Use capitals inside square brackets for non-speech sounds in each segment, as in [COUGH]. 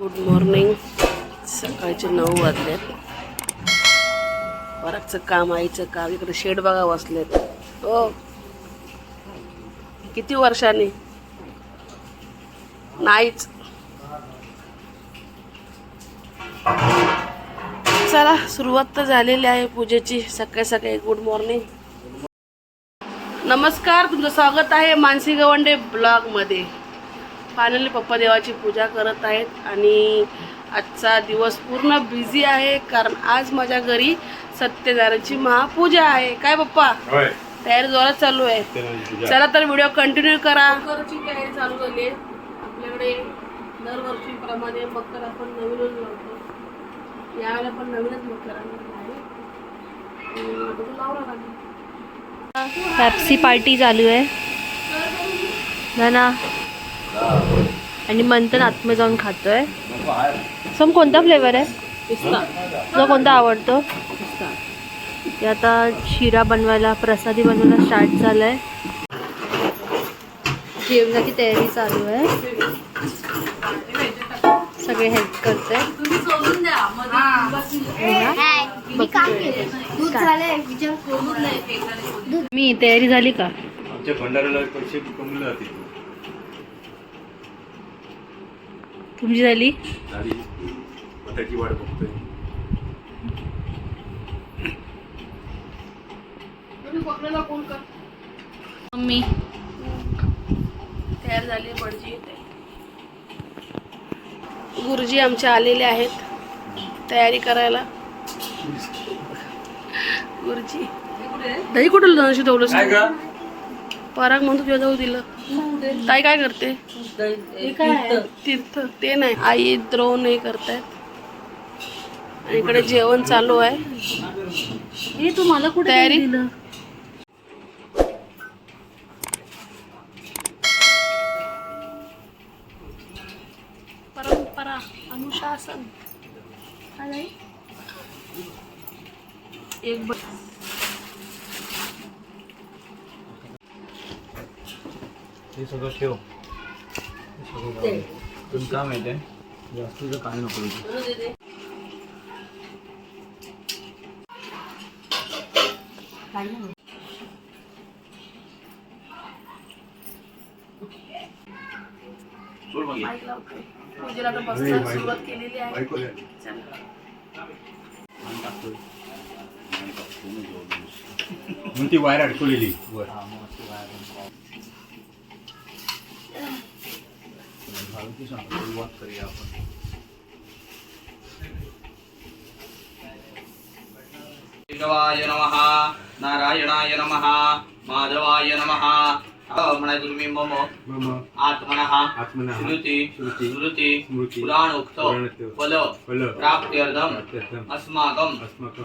Good morning सकाळचे नऊ वाजलेत. बराचचं काम आईचं काम. इकडे शेड बघा बसलेत. हो. किती वर्षांनी? नाहीच. चला सुरुवात तर झालेली आहे पूजेची. सकाळी सकाळी गुड मॉर्निंग नमस्कार तुमचं स्वागत आहे मानसी गवंडे ब्लॉगमध्ये. फायनली पप्पा देवाची पूजा करत आहेत आणि आजचा दिवस पूर्ण बिझी आहे कारण आज माझ्या घरी सत्यनारायणची महापूजा आहे. काय पप्पा? होय. तयारी जोरात चालू आहे. चला तर व्हिडिओ कंटिन्यू करा. तयारी चालू झाली आहे. आपल्याकडे दरवर्षीप्रमाणे मकर आपण नवीनच लावतो. यावेळेला पण नवीनच मकर आहे. पार्टी चालू आहे. ना ना. आणि मंथन आतमध्ये जाऊन खातोय. सम कोणता फ्लेवर आहे? पिस्ता. तुला कोणता आवडतो? पिस्ता. ते आता शिरा बनवायला प्रसादी बनवायला स्टार्ट झालंय. जेवणाची तयारी चालू आहे. सगळे हेल्प करते तुम्ही सोडून द्या मी तयारी झाली का? आमच्या भंडाऱ्याला पैसे कमवले जातील. तुमची झाली? त्याची वाट बघतोय. मम्मी. तयार झाली भटजी. येते गुरुजी आमचे आलेले आहेत. तयारी करायला. गुरुजी. दही कुठं काय का पराग म्हणतो तुझ्या जाऊ दिलं. ताई काय करते? तीर्थ. ते नाही. आई द्रोण हे करतायत. आणि इकडे जेवण चालू आहे. हे तू मला कुठे तयारी? दिलं? परंपरा अनुशासन. काय? एक ब- हे सगळं ठेव. पण काय माहिती आहे जास्तीचं काय नको इथे. सुरुवात केलेली आहे. ती वायर अडकवलेली. वर. भावकी सांगतो, सुरुवात करूया आपण केशवाय नमः नारायणाय नमः माधवाय नमः म्हणायचं तुम्ही मम मम. आत्मनः आत्मनः श्रुती श्रुती स्मृती स्मृती पुराणोक्त फल फल प्राप्त्यर्थम अस्माकं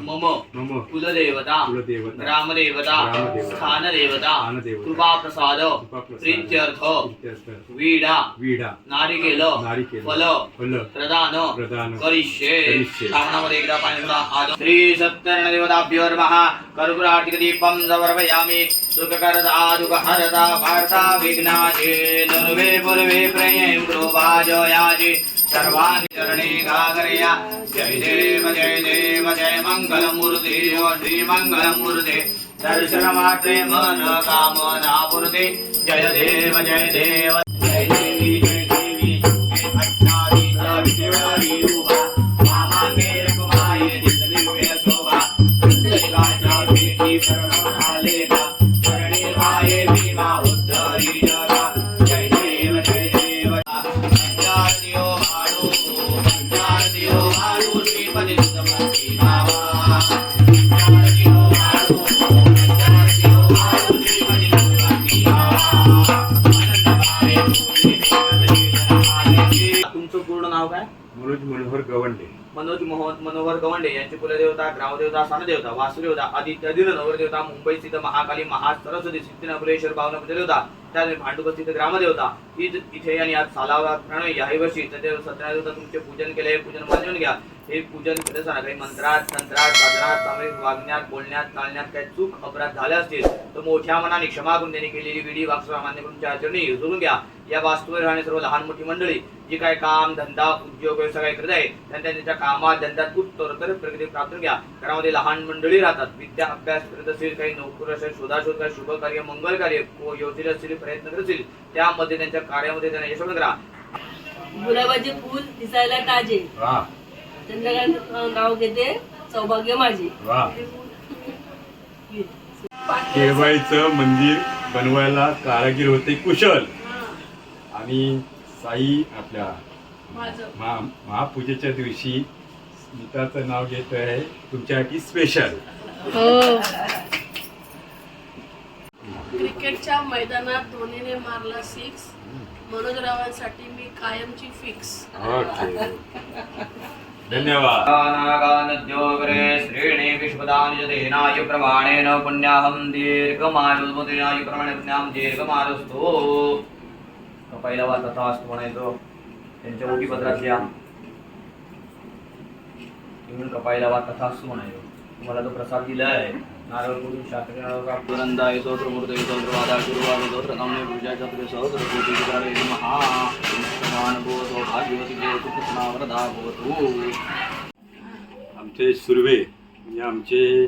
मम मम कुलदेवता कुलदेवता ग्रामदेवता स्थानदेवता कृपाप्रसाद प्रीत्यर्थ वीडा वीडा नारिकेल फल फल प्रदान प्रदान करिष्ये. श्रावणामध्ये एकदा पाणी आद श्री सत्यनारायणदेवताभ्यो नमः कर्पूरार्तिकदीपं समर्पयामि दुःखहरदा वार्ता विघ्नाजे दुर्वे पूर्वे प्रेम कृपाजयाजे सर्वाणि चरणे गागरया। जय देव जय देव जय मङ्गलमूर्ति श्री मङ्गलमूर्ते दर्शनमात्रे मन कामना पूर्ते जय देव जय देव। be my मनोहर गवंडे यांची कुलदेवता ग्रामदेवता स्थानदेवता वासुदेवता आदित्य दिल नवरदेवता मुंबई स्थित महाकाली महासरस्वती सिद्धिनपुरेश्वर भावना देवता त्यानंतर भांडुप स्थित ग्रामदेवता इथे आणि आज सालावा प्रणय याही वर्षी सत्यदेव सत्यनादेवता तुमचे पूजन केले पूजन मानून घ्या. हे पूजन करत असताना काही मंत्रात तंत्रात साधनात सामूहिक वागण्यात बोलण्यात चालण्यात काही चूक अपराध झाले असतील तर मोठ्या मनाने क्षमा करून त्यांनी केलेली वाक्स मान्य करून त्या चरणी जोडून घ्या. या वास्तूवर राहणे सर्व लहान मोठी मंडळी जे काय काम धंदा उद्योग व्यवसाय करत आहे त्यांच्या त्यांच्या कामात धंद्यात उत्तरोत्तर प्रगती प्राप्त घ्या. घरामध्ये लहान मंडळी राहतात विद्या अभ्यास करत असेल काही नोकरी असेल शोधाशोध काही शुभ कार्य मंगल कार्य योजले असतील प्रयत्न करत असेल त्यामध्ये त्यांच्या कार्यामध्ये त्यांना यश करा. गुलाबाचे फूल दिसायला ताजे. नाव घेते सौभाग्य माझे. वा. केळबाईचं मंदिर बनवायला कारागीर होते कुशल. आणि साई आपल्या महा महापूजेच्या दिवशी स्मिताचं नाव घेत आहे तुमच्यासाठी स्पेशल हो. क्रिकेटच्या मैदानात धोनीने मारला सिक्स मनोज रावांसाठी मी कायमची फिक्स ओके धन्यवाद। नागानद्योगरे श्रेणे विश्वदानिजतेनाय प्रमाणेन पुण्याहं दीर्घमायुर्मुदिनाय प्रमाणे पुण्याहं दीर्घमायुस्तु पहिला वाद तथा असतो म्हणायचो त्यांच्या ओटीपत्रातल्या म्हणून कपाईला वाद तथा असतो म्हणायचो तुम्हाला तो प्रसाद दिलाय. नारळ पुरून शास्त्रीनंदा येतो प्रमूर्त येतो वादा गुरुवार येतो प्रथमने पूजा चतुर्थ सहस्र कोटी विचार भवतो भवतु आमचे सुर्वे म्हणजे आमचे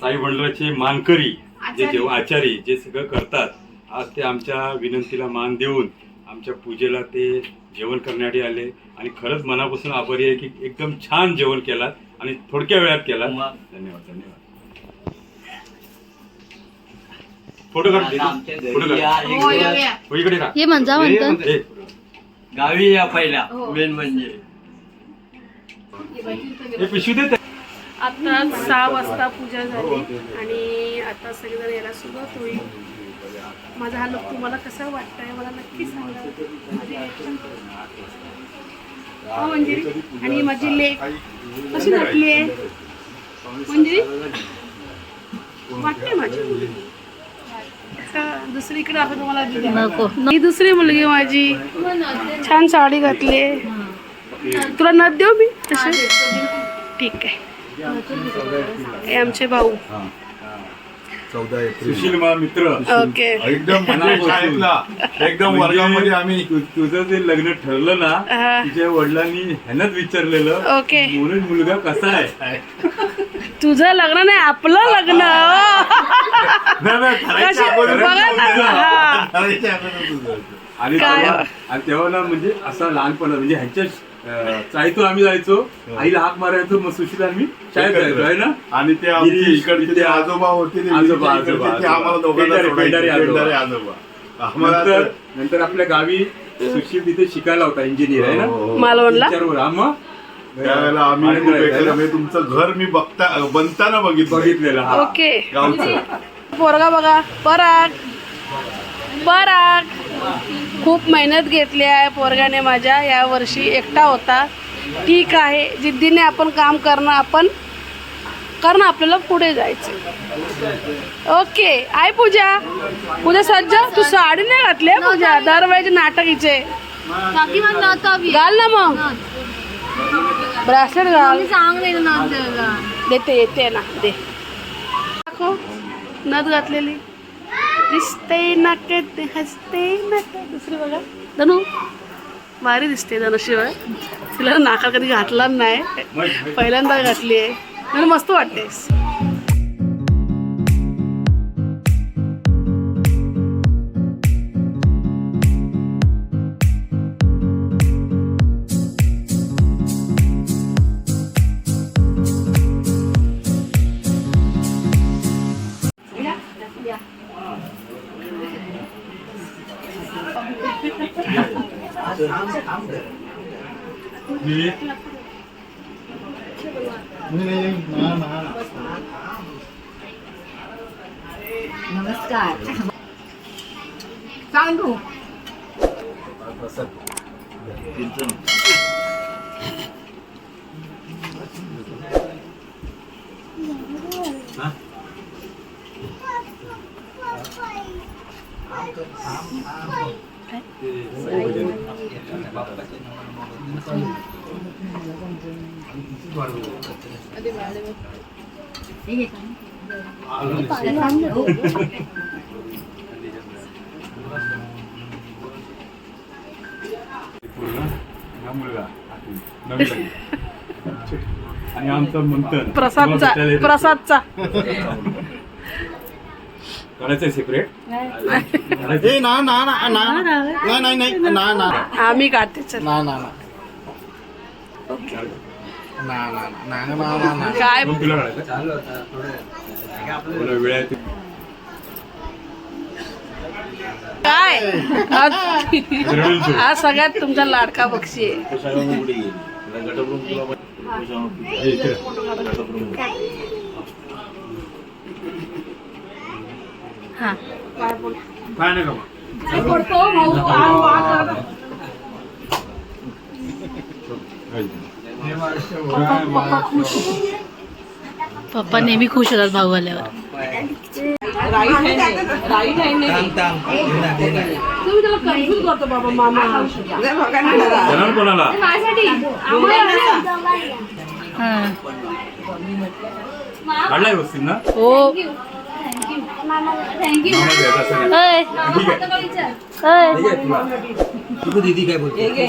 साई मंडळाचे मानकरी जे देव आचारी जे सगळं करतात आज ते आमच्या विनंतीला मान देऊन आमच्या पूजेला ते जेवण करण्यासाठी आले. आणि खरंच मनापासून आभारी आहे की एकदम छान जेवण केलात आणि थोडक्या वेळात केलात. धन्यवाद धन्यवाद. फोटो काढ फोटो काढ. हो, इकडे का हे म्हणजा म्हणतात गावी या पहिला मेन म्हणजे. हे देत. आता सहा वाजता पूजा झाली आणि आता सगळेजण यायला सुरुवात होईल. माझा हा लोक तुम्हाला कसा वाटतंय मला नक्की सांगा. हा मंजिरी. आणि माझी लेक. कशी नटली आहे? मंजिरी? वाटते माझी दुसरीकडे आपण तुम्हाला ही दुसरी मुलगी माझी. छान साडी घातली तुला नथ देऊ मी? तशी? ठीक आहे. हे आमचे भाऊ. सुशील मा मित्र. ओके. एकदम म्हणजे एकदम वर्गामध्ये आम्ही तु- तुझं जे लग्न ठरलं ना हा. तुझ्या वडिलांनी ह्यानंच विचारलेलं ओके. म्हणून मुलगा कसा आहे? तुझं लग्न नाही आपलं लग्न. ठरायच्या कशी- अगोदर बघा ना, तुझं. हा. ठरायच्या अगोदर तुझं. आणि काय? तेव्हा आणि तेव्हा ना म्हणजे असा लहानपणा म्हणजे ह्यांच्या अं, चाळीतून आम्ही जायचो आईला हाक मारायचो मग सुशील आम्ही शाळेत जायचो आहे ना आणि ते आमचे गिरीश, इकडचे विद्या, आजोबा होते ते आजोबा, इकडचे आजोबा, ते आम्हाला आजोबा. दोघांना पेंढारे, सोडायचे. पेंढारे आजोबा. पेंढारे आजोबा आम्हाला नंतर तर- नंतर आपल्या गावी सुशील तिथे शिकायला होता इंजिनियर आहे ना हो, हो. मालवणला हा मग त्यावेळेला आम्ही आणि खूप राहायचं एकत्र ना? म्हणजे तुमचं घर मी बघता बनताना बघितलं बघितलेलं हा ओके गावचं पोरगा बघा पराग. पराग. खूप मेहनत घेतली आहे पोरगाने माझ्या. या वर्षी एकटा होता. ठीक आहे. जिद्दीने आपण काम करणं आपण कारण आपल्याला पुढे जायचं ओके. आहे पूजा. पूजा सज्ज. तू साडी नाही घातली पूजा? दरवेळेचे नाटक हिचे घाल ना मग. ब्रासलेट घाल. देते येते ना. दे. दाखव. नथ घातलेली. दिसते ना कधी हसते ना कधी. दुसरी बघा. धनु. भारी दिसते धनुशिवाय तिला नाका कधी घातला नाही. पहिल्यांदा घातली आहे मला मस्त वाटते मी पूर्ण मुलगा नवीन मुलगा आणि आमचं मंथन प्रसादचा प्रसादचा. करायचंय सिक्रेट ना ना ना ना नाही नाही ना ना आम्ही काढते ना ना ना. काय? काय? हा सगळ्यात तुमचा लाडका बक्षी आहे. काय बोलतो? पप्पा नेहमी खुश होतात भाऊ आल्यावर कोणाला काढला व्यवस्थित हो थँक्यू दीदी काय बोलते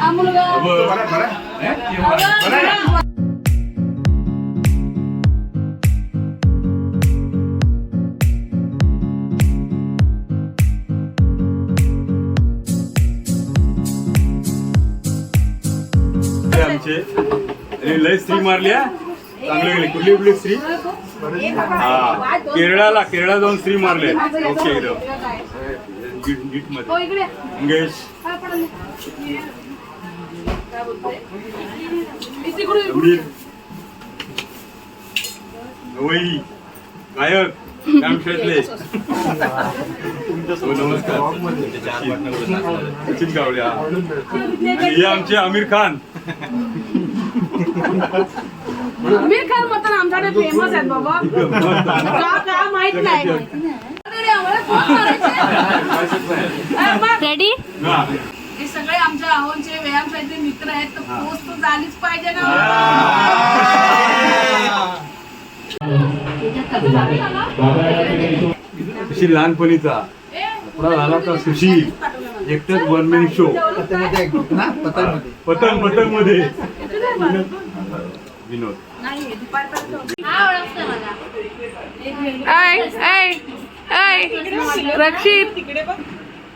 हो, लय स्त्री मारल्या चांगले गेले. कुठली कुठली स्त्री? हा. केरळाला केरळा जाऊन स्त्री मारले. ओके मंगेश गायक हो, नमस्कार. सचिन गावडे हा. आणि हे आमचे आमिर खान. आमिर खान मटन आमच्याकडे फेमस आहेत बाबा. का का माहीत नाही. रेडी सगळे आमच्या आहोंचे व्यायामशाळेचे मित्र आहेत तर पोस्ट तर झालीच पाहिजे ना. सुशील लहानपणीचा. थोडा झाला तर सुशील एकटाच वन मॅन शो पतंग पतंगमध्ये विनोद. रक्षित.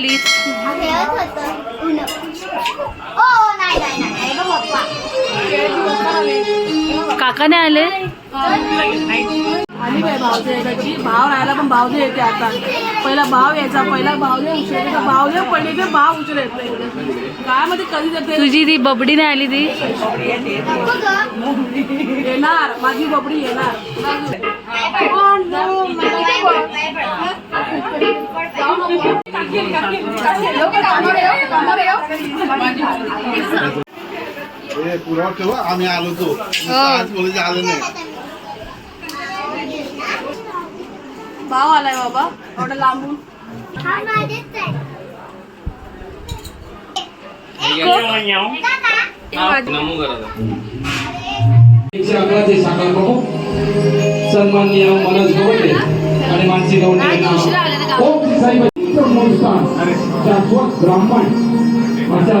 कलीच काका नाही आले. आली बाई भावजे यायची भाव राहिला पण भावजे येते आता. पहिला भाव यायचा पहिला भावजे उशीर. भावजे पडले की भाव उशीर येते काय मध्ये कधी येते तुझी ती बबडी नाही आली ती? येणार. माझी बबडी येणार. ए, पुरावा ठेवा. आम्ही आलो तो. आज बोलायचे आलं नाही. भाव आलाय बाबा एवढं लांबून. सन्माननीय मनोज गवंडे आणि मानसी गवंडे मोजकान शाश्वत ब्राह्मण अशा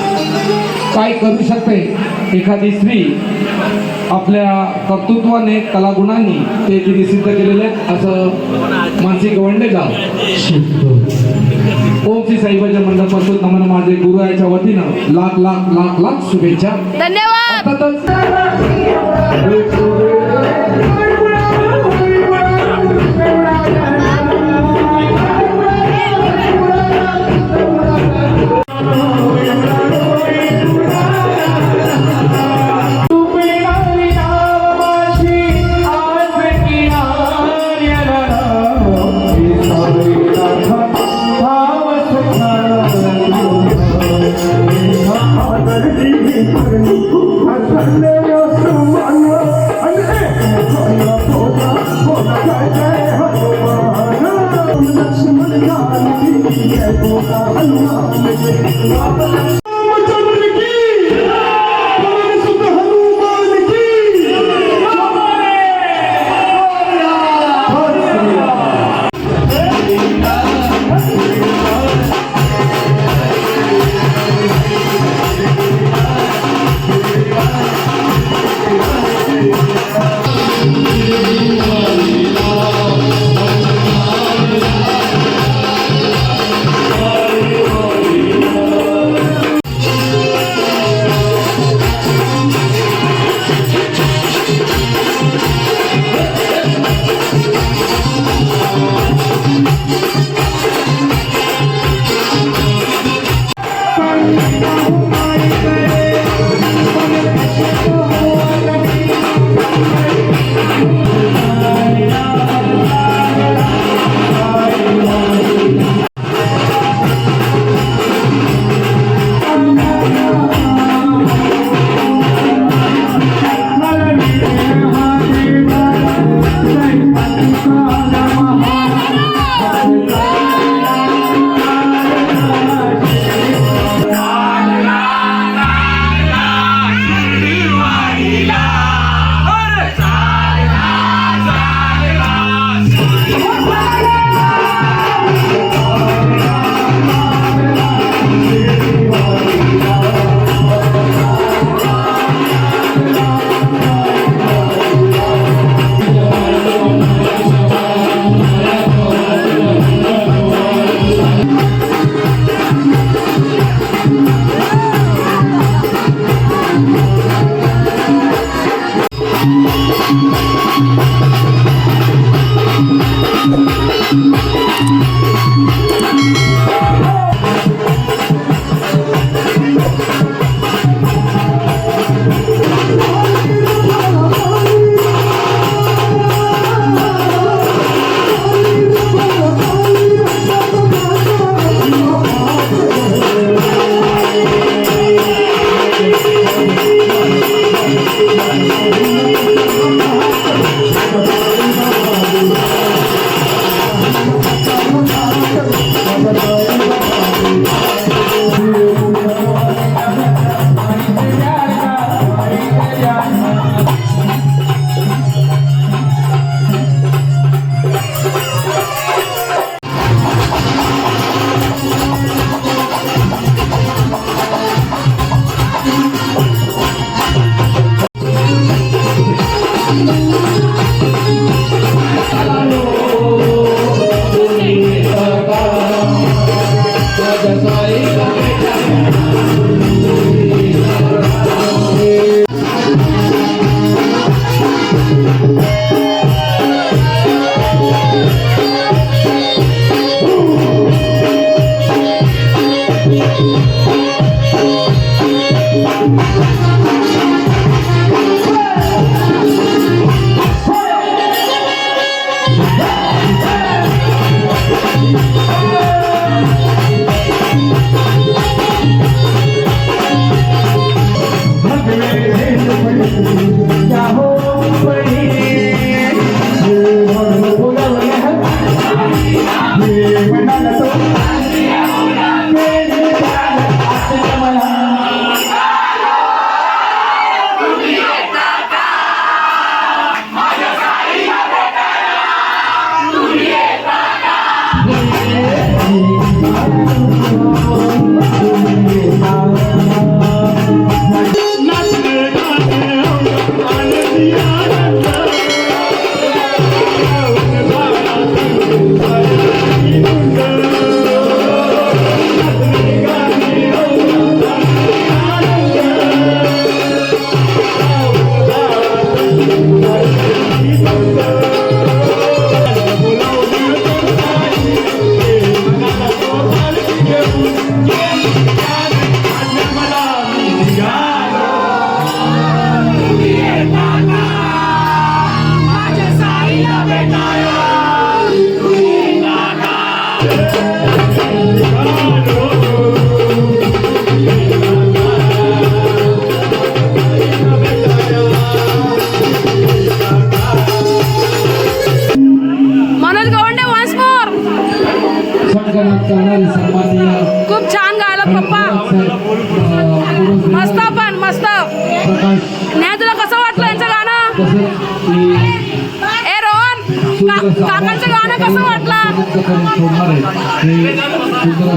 काय करू शकते. एखादी स्त्री आपल्या कर्तृत्वाने कलागुणांनी ते तिने सिद्ध केलेले आहेत असं मानसी गवंडे गाव. ओम श्री साईबाच्या मंडळापासून नमन माझे गुरु याच्या वतीनं लाख लाख लाख लाख शुभेच्छा. धन्यवाद!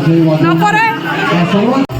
सुंदर असे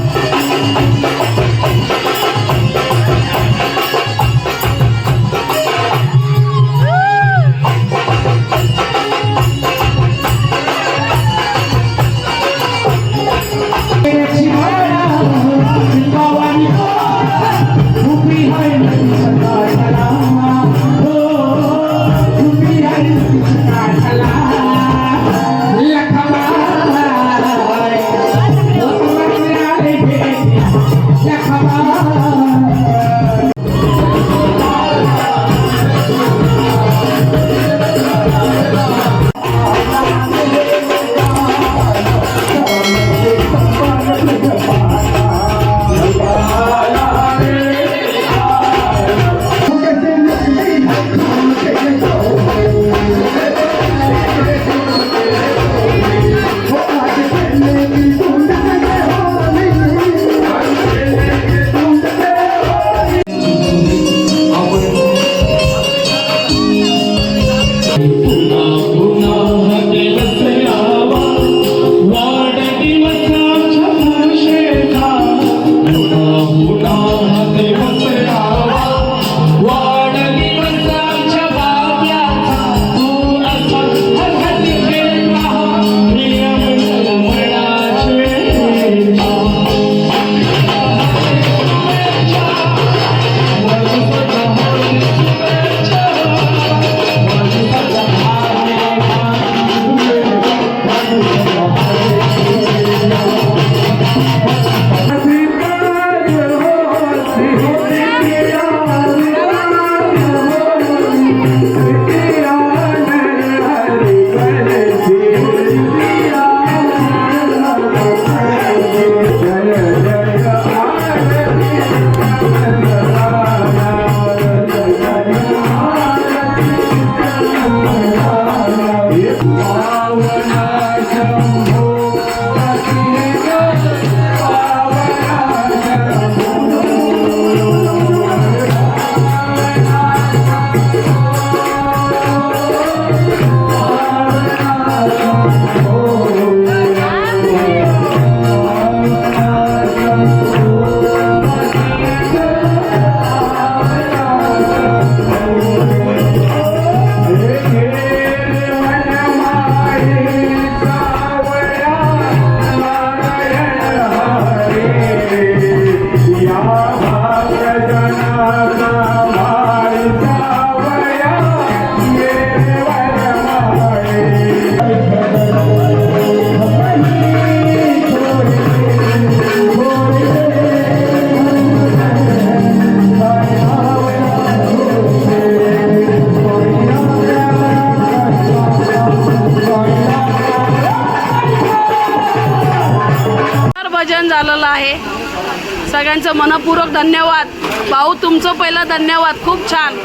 तुमचं पहिलं धन्यवाद. खूप छान.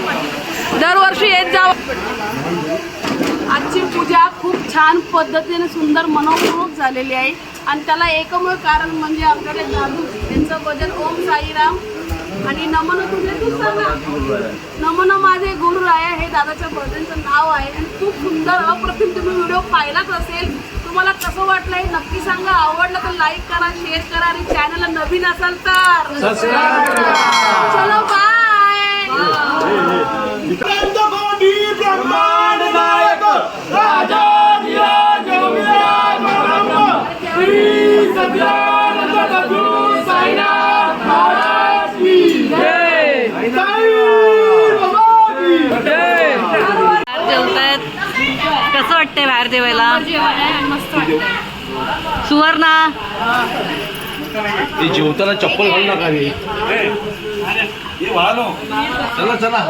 दरवर्षी येत जा. आजची पूजा खूप छान पद्धतीने सुंदर मनोमोहक झालेली आहे. आणि त्याला एकमेव कारण म्हणजे आमच्याकडे दादू. यांचं भजन ओम साईराम. आणि नमन तुझे तू सांगा. नमन माझे गुरु राया हे दादाच्या भजनचं नाव आहे. आणि खूप सुंदर अप्रतिम तुम्ही व्हिडिओ पाहिलाच असेल. तुम्हाला कसं वाटलं हे नक्की सांगा. आवडलं तर लाईक करा शेअर करा आणि चॅनलला नवीन असाल तर चलो बाय जेवतायत वाटतंय बाहेर जेवायला. सुवर्णा. जेवताना चप्पल घालू नका रे चला चला.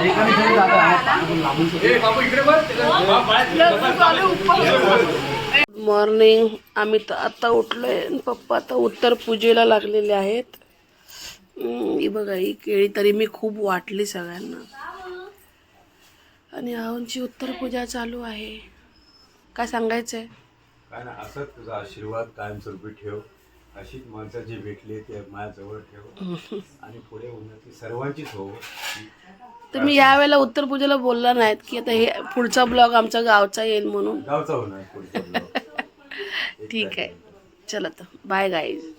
मॉर्निंग आम्ही तर आता उठलोय पप्पा आता उत्तर पूजेला लागलेले आहेत. ही बघा ही केळी तरी मी खूप वाटली सगळ्यांना. आणि आऊंची उत्तर पूजा चालू आहे. काय सांगायचंय? काय ना असंच तुझा आशीर्वाद कायमस्वरूपी ठेव. अशीच माणसं जी भेटली ते माझ्याजवळ ठेव. [LAUGHS] आणि पुढे उन्नती सर्वांचीच हो तर मी यावेळेला उत्तर पूजेला बोलला नाहीत की आता हे पुढचा ब्लॉग आमच्या गावचा येईल म्हणून. गावचा होणार पुढचा. [LAUGHS] ठीक आहे. चला तर. Bye guys